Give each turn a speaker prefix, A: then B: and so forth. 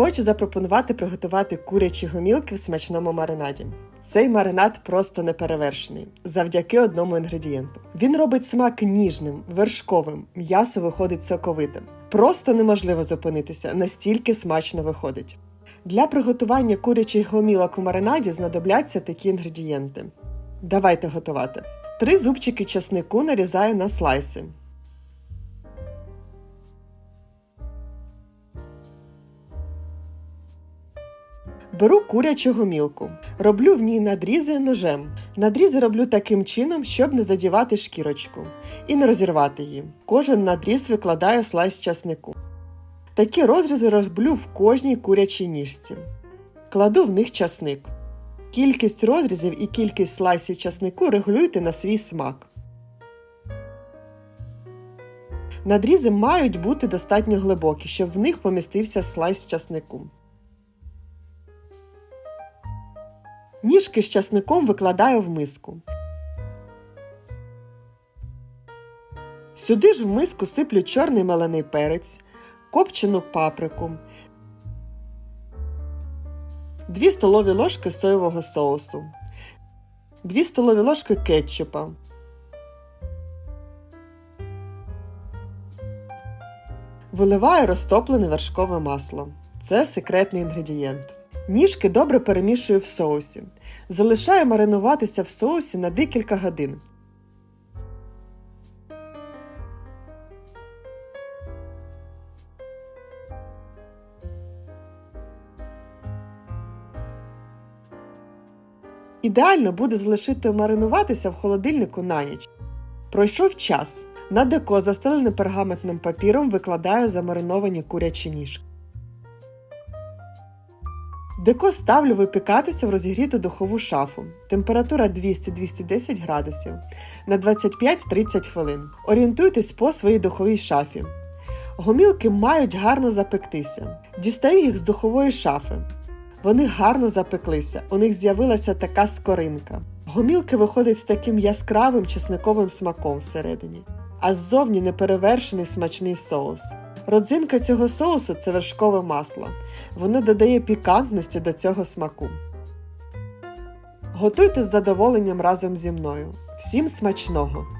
A: Хочу запропонувати приготувати курячі гомілки в смачному маринаді. Цей маринад просто неперевершений завдяки одному інгредієнту. Він робить смак ніжним, вершковим, м'ясо виходить соковитим. Просто неможливо зупинитися, настільки смачно виходить. Для приготування курячих гомілок у маринаді знадобляться такі інгредієнти. Давайте готувати. Три зубчики часнику нарізаю на слайси. Беру курячу гомілку. Роблю в ній надрізи ножем. Надрізи роблю таким чином, щоб не задівати шкірочку і не розірвати її. Кожен надріз викладаю слайс часнику. Такі розрізи роблю в кожній курячій ніжці. Кладу в них часник. Кількість розрізів і кількість слайсів часнику регулюйте на свій смак. Надрізи мають бути достатньо глибокі, щоб в них помістився слайс часнику. Ніжки з часником викладаю в миску. Сюди ж в миску сиплю чорний мелений перець, копчену паприку, 2 столові ложки соєвого соусу, 2 столові ложки кетчупа, Виливаю розтоплене вершкове масло. Це секретний інгредієнт. Ніжки добре перемішую в соусі. Залишаю маринуватися в соусі на декілька годин. Ідеально буде залишити маринуватися в холодильнику на ніч. Пройшов час. На деко, застелене пергаментним папіром, викладаю замариновані курячі ніжки. Деко ставлю випікатися в розігріту духову шафу. Температура 200-210 градусів на 25-30 хвилин. Орієнтуйтесь по своїй духовій шафі. Гомілки мають гарно запектися. Дістаю їх з духової шафи. Вони гарно запеклися, у них з'явилася така скоринка. Гомілки виходять з таким яскравим чесниковим смаком всередині, а ззовні неперевершений смачний соус. Родзинка цього соусу це вершкове масло. Воно додає пікантності до цього смаку. Готуйте з задоволенням разом зі мною. Всім смачного!